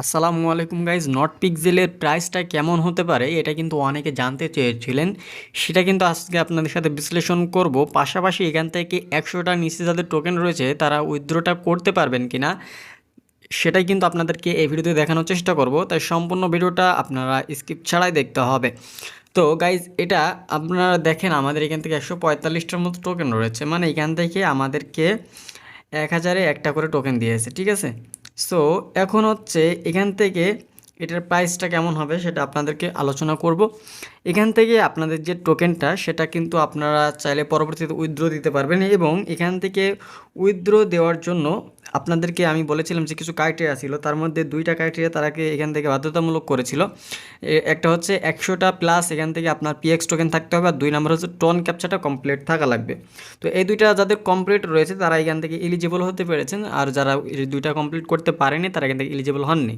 আসসালামু আলাইকুম guys, not পিক্সেলের প্রাইসটা কেমন হতে পারে এটা কিন্তু অনেকে জানতে চেয়েছিলেন। সেটা কিন্তু আজকে আপনাদের সাথে বিশ্লেষণ করব। পাশাপাশি এখান থেকে একশোটা নিচে যাদের টোকেন রয়েছে, তারা উইথড্রটা করতে পারবেন কি না সেটাই কিন্তু আপনাদেরকে এই ভিডিওতে দেখানোর চেষ্টা করব। তাই সম্পূর্ণ ভিডিওটা আপনারা স্কিপ ছাড়াই দেখতে হবে। তো গাইজ, এটা আপনারা দেখেন, আমাদের এখান থেকে একশো পঁয়তাল্লিশটার মতো টোকেন রয়েছে। মানে এখান থেকে আমাদেরকে এক হাজারে একটা করে টোকেন দিয়েছে, ঠিক আছে? সো এখন হচ্ছে এখান থেকে এটার প্রাইসটা কেমন হবে সেটা আপনাদেরকে আলোচনা করব। এখান থেকে আপনাদের যে টোকেনটা সেটা কিন্তু আপনারা চাইলে পরবর্তীতে উইথড্র দিতে পারবেন এবং এখান থেকে উইথড্র দেওয়ার জন্য আপনাদেরকে আমি বলেছিলাম যে কিছু ক্রাইটেরিয়া ছিল, তার মধ্যে দুইটা ক্রাইটেরিয়া তারাকে এখান থেকে বাধ্যতামূলক করেছিল। একটা হচ্ছে একশোটা প্লাস এখান থেকে আপনার পিএক্স টোকেন থাকতে হবে, আর দুই নম্বর হচ্ছে টন ক্যাপচারটা কমপ্লিট থাকা লাগবে। তো এই দুইটা যাদের কমপ্লিট রয়েছে, তারা এখান থেকে এলিজিবল হতে পেরেছেন, আর যারা দুইটা কমপ্লিট করতে পারেনি, তারা এখান থেকে এলিজিবল হননি।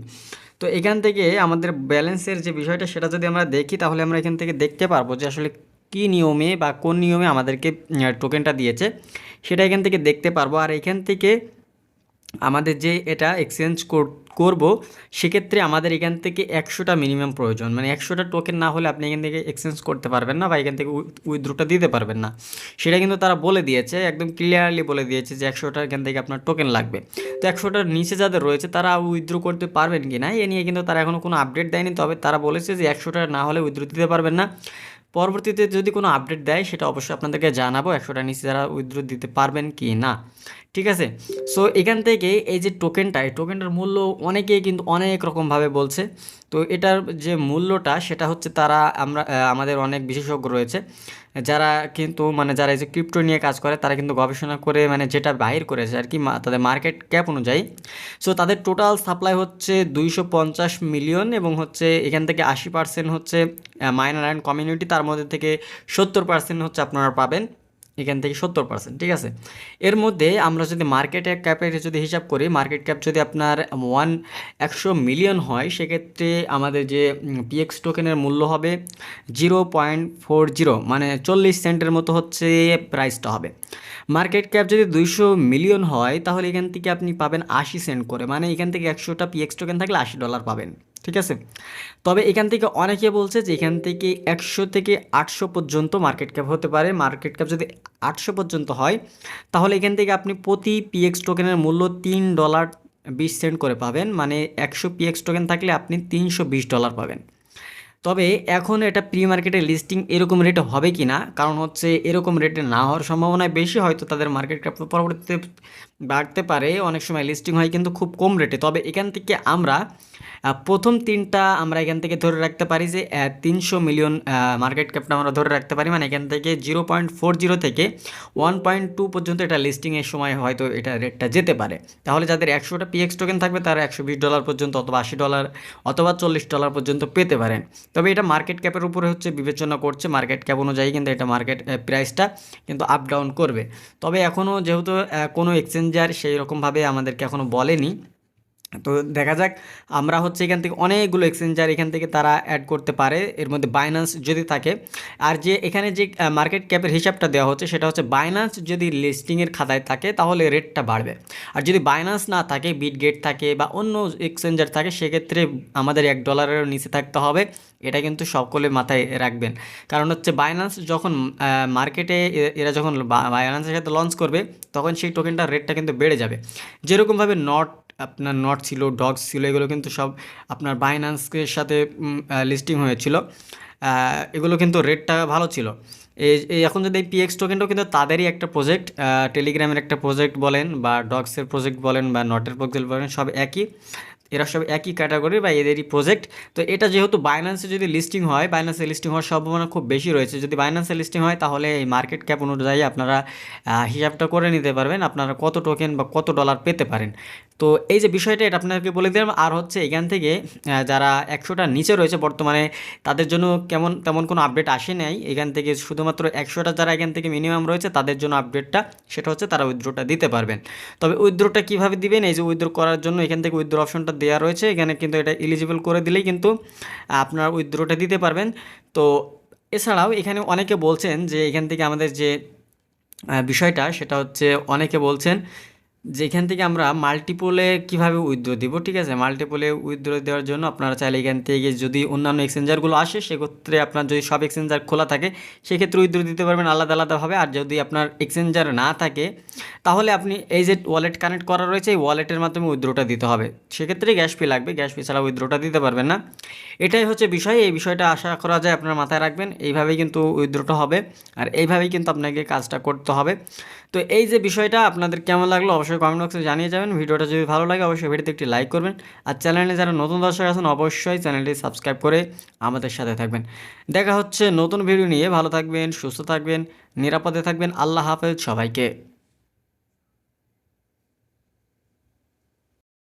তো এখান থেকে আমাদের ব্যালেন্সের যে বিষয়টা সেটা যদি আমরা দেখি, তাহলে আমরা এখান থেকে দেখতে পারব যে আসলে কী নিয়মে বা কোন নিয়মে আমাদেরকে টোকেনটা দিয়েছে। সেটা এখান থেকে দেখতে পারব। আর এখান থেকে আমাদের যে এটা এক্সচেঞ্জ করব, সেক্ষেত্রে আমাদের এখান থেকে একশোটা মিনিমাম প্রয়োজন। মানে একশোটা টোকেন না হলে আপনি এখান থেকে এক্সচেঞ্জ করতে পারবেন না বা এখান থেকে উইথড্রোটা দিতে পারবেন না। সেটা কিন্তু তারা বলে দিয়েছে, একদম ক্লিয়ারলি বলে দিয়েছে যে একশোটা এখান থেকে আপনার টোকেন লাগবে। তো একশোটার নিচে যাদের রয়েছে, তারা উইথড্রো করতে পারবেন কি না এ নিয়ে কিন্তু তারা এখনও কোনো আপডেট দেয়নি। তবে তারা বলেছে যে একশোটা না হলে উইথড্রো দিতে পারবেন না। পরবর্তীতে যদি কোনো আপডেট দেয়, সেটা অবশ্যই আপনাদেরকে জানাব। একশোটা নিচে যারা উইথড্র দিতে পারবেন কি না। ঠিক আছে? সো এখান থেকে এই যে টোকেনটা এই টোকেনটার মূল্য অনেকেই কিন্তু অনেক রকমভাবে বলছে। তো এটার যে মূল্যটা সেটা হচ্ছে তারা আমরা আমাদের অনেক বিশেষজ্ঞ রয়েছে, যারা কিন্তু মানে যারা এই যে ক্রিপ্টো নিয়ে কাজ করে, তারা কিন্তু গবেষণা করে মানে যেটা বাহির করেছে আর কি তাদের মার্কেট ক্যাপ অনুযায়ী। সো তাদের টোটাল সাপ্লাই হচ্ছে দুইশো পঞ্চাশ মিলিয়ন এবং হচ্ছে এখান থেকে আশি পার্সেন্ট হচ্ছে মাইনর অ্যান্ড কমিউনিটি তার মধ্যে থেকে সত্তর পার্সেন্ট হচ্ছে আপনারা পাবেন। এখান থেকে সত্তর পার্সেন্ট ঠিক আছে? এর মধ্যে আমরা যদি মার্কেট ক্যাপের যদি হিসাব করি মার্কেট ক্যাপ যদি আপনার ওয়ান একশো মিলিয়ন হয়, সেক্ষেত্রে আমাদের যে পিএক্স টোকেনের মূল্য হবে জিরো পয়েন্ট ফোর জিরো মানে চল্লিশ সেন্টের মতো হচ্ছে প্রাইসটা হবে। মার্কেট ক্যাপ যদি দুইশো মিলিয়ন হয়, তাহলে এখান থেকে আপনি পাবেন আশি সেন্ট করে মানে এখান থেকে একশোটা পিএক্স টোকেন থাকলে আশি ডলার পাবেন। ঠিক আছে? তবে এখান থেকে অনেকে বলছে যে এখান থেকে একশো থেকে আটশো পর্যন্ত মার্কেট ক্যাপ হতে পারে। মার্কেট ক্যাপ যদি আটশো পর্যন্ত হয়, তাহলে এখান থেকে আপনি প্রতি পিএক্স টোকেনের মূল্য তিন ডলার বিশ সেন্ট করে পাবেন। মানে একশো পিএক্স টোকেন থাকলে আপনি তিনশো বিশ ডলার পাবেন। তবে এখন এটা প্রি মার্কেটে লিস্টিং এরকম রেটে হবে কি না কারণ হচ্ছে এরকম রেটে না হওয়ার সম্ভাবনা বেশি হয়তো তাদের মার্কেট ক্যাপ পরবর্তীতে বাড়তে পারে, অনেক সময় লিস্টিং হয় কিন্তু খুব কম রেটে তবে এখান থেকে আমরা প্রথম তিনটা আমরা এখান থেকে ধরে রাখতে পারি যে তিনশো মিলিয়ন মার্কেট ক্যাপটা আমরা ধরে রাখতে পারি। মানে এখান থেকে জিরো পয়েন্ট ফোর জিরো থেকে ওয়ান পয়েন্ট টু পর্যন্ত এটা লিস্টিংয়ের সময় হয়তো এটা রেটটা যেতে পারে। তাহলে যাদের একশোটা পিএক্স টোকেন থাকবে, তারা একশো বিশ ডলার পর্যন্ত অথবা আশি ডলার অথবা চল্লিশ ডলার পর্যন্ত পেতে পারেন। তবে এটা মার্কেট ক্যাপের উপরে হচ্ছে বিবেচনা করছে। মার্কেট ক্যাপ অনুযায়ী কিন্তু এটা মার্কেট প্রাইসটা কিন্তু আপ ডাউন করবে। তবে এখনও যেহেতু কোনো এক্সচেঞ্জার সেই রকমভাবে আমাদেরকে এখনও বলেনি তো দেখা যাক, আমরা হচ্ছে এখান থেকে অনেকগুলো এক্সচেঞ্জার এখান থেকে তারা অ্যাড করতে পারে, এর মধ্যে বাইন্যান্স যদি থাকে। আর যে এখানে যে মার্কেট ক্যাপের হিসাবটা দেওয়া হচ্ছে, সেটা হচ্ছে বাইন্যান্স যদি লিস্টিংয়ের খাতায় থাকে, তাহলে রেটটা বাড়বে। আর যদি বাইন্যান্স না থাকে বিটগেট থাকে বা অন্য এক্সচেঞ্জার থাকে, সেক্ষেত্রে আমাদের এক ডলারেরও নিচে থাকতে হবে। এটা কিন্তু সকলে মাথায় রাখবেন। কারণ হচ্ছে বাইন্যান্স যখন মার্কেটে এরা যখন বাইন্যান্সের সাথে লঞ্চ করবে, তখন সেই টোকেনটার রেটটা কিন্তু বেড়ে যাবে। যেরকমভাবে নট আপনার নট ছিল ডগস ছিল, এগুলো কিন্তু সব আপনার বাইন্যান্সের সাথে লিস্টিং হয়েছিল। এগুলো কিন্তু রেটটা ভালো ছিল। এই এই এখন যদি এই পিএক্স টোকেনটাও কিন্তু তাদেরই একটা প্রজেক্ট টেলিগ্রামের একটা প্রজেক্ট বলেন বা ডগসের প্রজেক্ট বলেন বা নটের প্রজেক্ট বলেন, সব একই। এরা সব একই ক্যাটাগরি বা এদেরই প্রজেক্ট তো এটা যেহেতু বাইন্যান্সে যদি লিস্টিং হয় বাইন্যান্সে লিস্টিং হওয়ার সম্ভাবনা খুব বেশি রয়েছে। যদি বাইন্যান্সে লিস্টিং হয়, তাহলে এই মার্কেট ক্যাপ অনুযায়ী আপনারা হিসাবটা করে নিতে পারবেন। আপনারা কত টোকেন বা কত ডলার পেতে পারেন। তো এই যে বিষয়টা, এটা আপনাকে বলে দিলাম। আর হচ্ছে এখান থেকে যারা একশোটার নিচে রয়েছে বর্তমানে, তাদের জন্য কেমন, তেমন কোনো আপডেট আসে নাই। এখান থেকে শুধুমাত্র একশোটা যারা এখান থেকে মিনিমাম রয়েছে, তাদের জন্য আপডেটটা সেটা হচ্ছে তারা উইথড্রোটা দিতে পারবেন। তবে উইথড্রোটা কীভাবে দিবেন? এই যে উইথড্রো করার জন্য এখান থেকে উইথড্রো অপশনটা দেওয়া রয়েছে। এখানে কিন্তু এটা এলিজিবল করে দিলেই কিন্তু আপনার উইথড্রোটা দিতে পারবেন। তো এছাড়াও এখানে অনেকে বলছেন যে, এখান থেকে আমাদের যে বিষয়টা, সেটা হচ্ছে অনেকে বলছেন যেখান থেকে আমরা মাল্টিপলে কীভাবে উইথড্র দিব, ঠিক আছে? মাল্টিপলে উইথড্র দেওয়ার জন্য আপনারা চাইলে এখান থেকে যদি অন্যান্য এক্সচেঞ্জারগুলো আসে, সেক্ষেত্রে আপনার যদি সব এক্সচেঞ্জার খোলা থাকে, সেক্ষেত্রে উইথড্র দিতে পারবেন আলাদা আলাদাভাবে। আর যদি আপনার এক্সচেঞ্জার না থাকে, তাহলে আপনি এই যে ওয়ালেট কানেক্ট করা রয়েছে, এই ওয়ালেটের মাধ্যমে উইথড্রটা দিতে হবে। সেক্ষেত্রে গ্যাস ফি লাগবে গ্যাস ফি ছাড়া উইথড্রটা দিতে পারবেন না। এটাই হচ্ছে বিষয়, এই বিষয়টা আশা করা যায় আপনার মাথায় রাখবেন। এইভাবেই কিন্তু উইথড্রটা হবে, আর এইভাবেই কিন্তু আপনাকে কাজটা করতে হবে। তো এই যে বিষয়টা, আপনাদের কেমন লাগল? অবশ্যই কমেন্ট বক্সে জানিয়ে যাবেন। ভিডিওটা যদি ভালো লাগে, অবশ্যই ভিডিওতে একটি লাইক করবেন। আর চ্যানেলে যারা নতুন দর্শক আছেন, অবশ্যই চ্যানেলটি সাবস্ক্রাইব করে আমাদের সাথে থাকবেন। দেখা হচ্ছে নতুন ভিডিও নিয়ে। ভালো থাকবেন, সুস্থ থাকবেন, নিরাপদে থাকবেন। আল্লাহ হাফেজ সবাইকে।